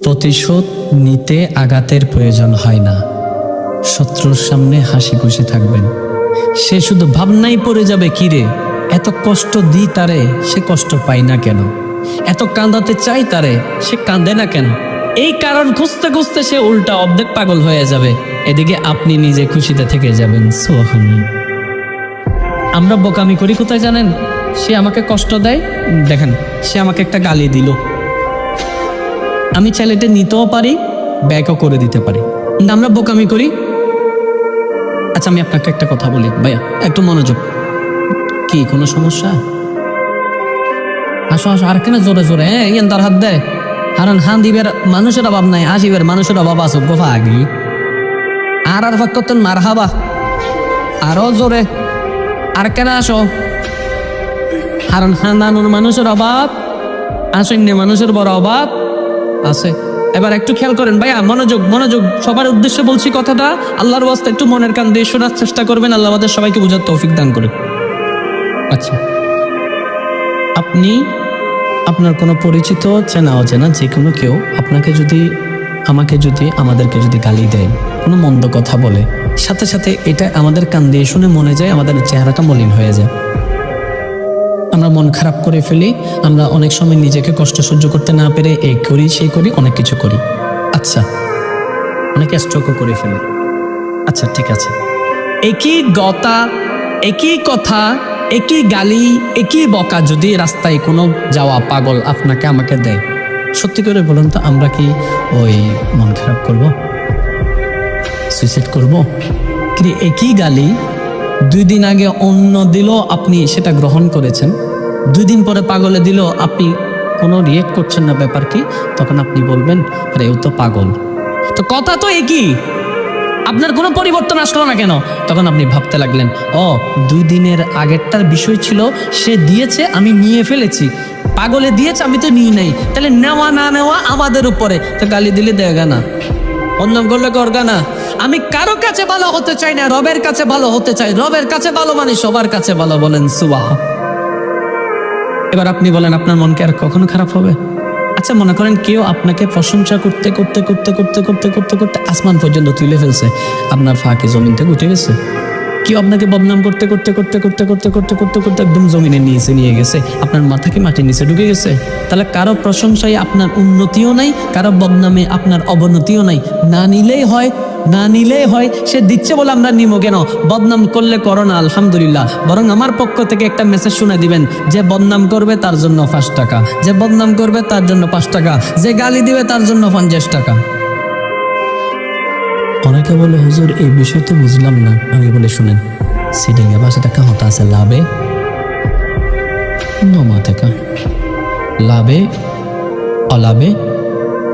প্রতিশোধ নিতে আঘাতের প্রয়োজন হয় না। শত্রুর সামনে হাসি খুশি থাকবেন। সে শুধু ভাবনাই পড়ে যাবে কিরে এত কষ্ট দিই তারে, সে কষ্ট পায় না কেন? এত কাঁদাতে চাই তারে, সে কাঁদে না কেন? এই কারণ খুঁজতে খুঁজতে সে উল্টা অর্ধেক পাগল হয়ে যাবে। এদিকে আপনি নিজে খুশিতে থেকে যাবেন, সোহান। আমরা বোকামি করি কোথায় জানেন? সে আমাকে কষ্ট দেয়, দেখেন, সে আমাকে একটা গালি দিল। আমি এটা নিতেও পারি, ব্যাকও করে দিতে পারি। কিন্তু আমরা বোকামি করি। আচ্ছা আমি আপনাকে একটা কথা বলি। ভাইয়া, একটু মনোযোগ। কি, কোনো সমস্যা? আসো আসো, আর কেন জোরে জোরে? হ্যাঁ তার হাত দেয় কারণ হান দিবের মানুষের অভাব নাই আসিবের মানুষের অভাব আছে, গোফা আগি। আর আর ফাঁক করতেন মার হাবা আরও জোরে। আর কেন আসো? কারণ খানদানুর মানুষের অভাব, আসন্য মানুষের বড় অভাব। আছে। এবার একটু খেয়াল করেন, ভাইয়া, মনোযোগ মনোযোগ। সবার উদ্দেশ্যে বলছি কথাটা, আল্লাহর বাস্তে একটু মনের কান দিয়ে শোনার চেষ্টা করবেন, আল্লাহ আমাদের সবাইকে বুঝার তৌফিক দান করে আচ্ছা। আপনি আপনার কোনো পরিচিত, চেনা, অচেনা যে কোনো কেউ আপনাকে যদি, আমাকে যদি, আমাদেরকে যদি গালি দেয়, কোনো মন্দ কথা বলে, সাথে সাথে এটা আমাদের কান দিয়ে শুনে মনে যায়, আমাদের চেহারাটা মলিন হয়ে যায়। আমরা মন খারাপ করে ফেলি, আমরা অনেক সময় নিজেকে কষ্ট সহ্য করতে না পেরে এই করি, সেই করি, অনেক কিছু করি। আচ্ছা অনেকে স্ট্রোকও করে ফেলে। আচ্ছা ঠিক আছে। একই গতা, একই কথা, একই গালি, একই বকা যদি রাস্তায় কোনো যাওয়া পাগল আপনাকে আমাকে দেয়, সত্যি করে বলুন তো আমরা কি ওই মন খারাপ করব? সুইসাইড করব? কিন্তু একই গালি, দুই দিন আগে অন্য দিল আপনি সেটা গ্রহণ করেছেন? দুই দিন পরে পাগলে দিল, আপনি কোনো রিয়েক্ট করছেন না ব্যাপার কি তখন আপনি বলবেন, আরে তো পাগল। তো কথা তো একই। আপনার কোনো পরিবর্তন আসলো না কেন? তখন আপনি ভাবতে লাগলেন, ও দুই দিনের আগেরটার বিষয় ছিল, সে দিয়েছে, আমি নিয়ে ফেলেছি। পাগলে দিয়েছে, আমি তো নিই নাই। তাহলে নেওয়া না নেওয়া আমাদের উপরে। তো গালি দিলে দেয় না। অন্য করলে করগা না। আমি কারও কাছে ভালো হতে চাই না, রবের কাছে ভালো হতে চাই। রবের কাছে ভালো মানে সবার কাছে ভালো বলেন সুবাহ এবার আপনি বলেন আপনার মন কি আর কখনো খারাপ হবে আচ্ছা মনে করেন কেউ আপনাকে প্রশংসা করতে করতে করতে করতে করতে করতে করতে আসমান পর্যন্ত তুলে ফেলছে আপনার ফাঁকে জমিন থেকে উঠে গেছে কেউ আপনাকে বদনাম করতে করতে করতে করতে করতে করতে করতে করতে একদম জমিনে নিয়েছে নিয়ে গেছে আপনার মাথা কি মাটির নিচে ঢুকে গেছে তাহলে কারও প্রশংসায় আপনার উন্নতিও নাই কারও বদনামে আপনার অবনতিও নাই না নিলেই হয় না নিলেই হয়, সে দিচ্ছে বলে আমরা নিব কেন? বদনাম করলে করো না, আলহামদুলিল্লাহ। বরং আমার পক্ষ থেকে একটা মেসেজ শুনে দিবেন, যে বদনাম করবে তার জন্য পাঁচ টাকা, যে বদনাম করবে তার জন্য পাঁচ টাকা, যে গালি দিবে তার জন্য পঞ্চাশ টাকা। অনেকে বলে, হুজুর, এই বিষয় তো বুঝলাম না। আমি বলে, শুনেন সিডিং এ পাঁচশো টাকা হতা আছে, লাভে? নমা টাকা লাভে? অলাভে?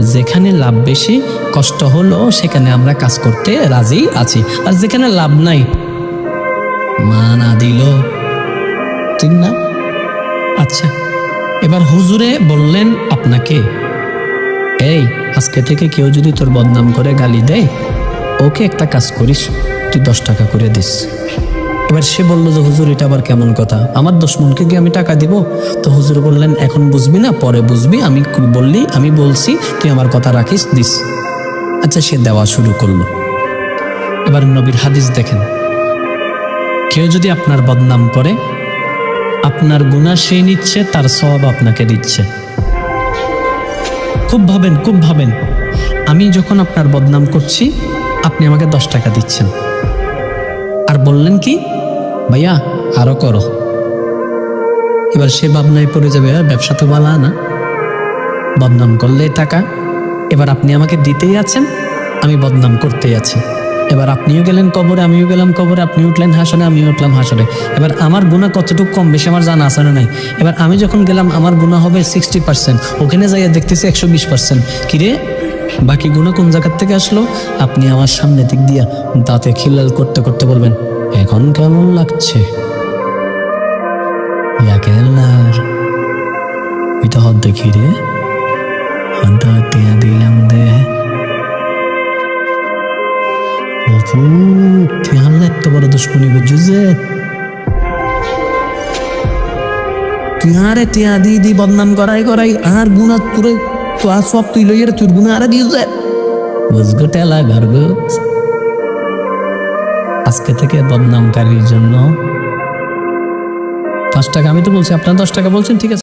যেখানে লাভ বেশি, কষ্ট হলো, সেখানে আমরা কাজ করতে রাজি আছি। আর যেখানে লাভ নাই মা না দিল। ঠিক না? আচ্ছা এবার হুজুরে বললেন আপনাকে, এই, আজকে থেকে কেউ যদি তোর বদনাম করে গালি দেয়, ওকে একটা কাজ করিস, তুই দশ টাকা করে দিস। এবার সে বলল যে, হুজুর, এটা আবার কেমন কথা? আমার দুশ্মনকে গিয়ে আমি টাকা দিব? তো হুজুর বললেন, এখন বুঝবি না, পরে বুঝবি। আমি বললি, আমি বলছি, তুই আমার কথা রাখিস, দিস। আচ্ছা সে দেওয়া শুরু করল। এবার নবীর হাদিস দেখেন। কেউ যদি আপনার বদনাম করে, আপনার গুণা সে নিচ্ছে, তার সব আপনাকে দিচ্ছে। খুব ভাবেন খুব ভাবেন। আমি যখন আপনার বদনাম করছি, আপনি আমাকে দশ টাকা দিচ্ছেন। আর বললেন কি ভাইয়া আরও করো। এবার সে ভাবনায় পড়ে যাবে "আহ, ব্যবসা তো বলা না। বদনাম করলে টাকা। এবার আপনি আমাকে দিতেই আছেন আমি বদনাম করতেই আছি। এবার আপনিও গেলেন কবরে আমিও গেলাম কবরে আপনি উঠলেন হাসনে আমিও উঠলাম হাসনে। এবার আমার গুণা কতটুকু কম বেশি আমার জানা আছে নাই? এবার আমি যখন গেলাম আমার গুণা হবে সিক্সটি পার্সেন্ট ওখানে যাইয়া দেখতেছি একশো বিশ পার্সেন্ট কিরে বাকি গুণা কোন জায়গার থেকে আসলো? আপনি আমার সামনে দিক দিয়া দাঁতে খিলাল করতে করতে বলবেন এখন কেমন লাগছে? দেখি রে। হন্টা টিয়া দিলাম দে। বদনাম করাই করাই আর গুণাত পুরো তো আর সব তুই লইয়ের তোর গুণে আরে দিয়ে বুঝগো টেলা ঘরগো। আজকে থেকে বদনামকারীর জন্য পাঁচ টাকা। আমি তো বলছি, আপনার দশ টাকা বলছেন, ঠিক আছে।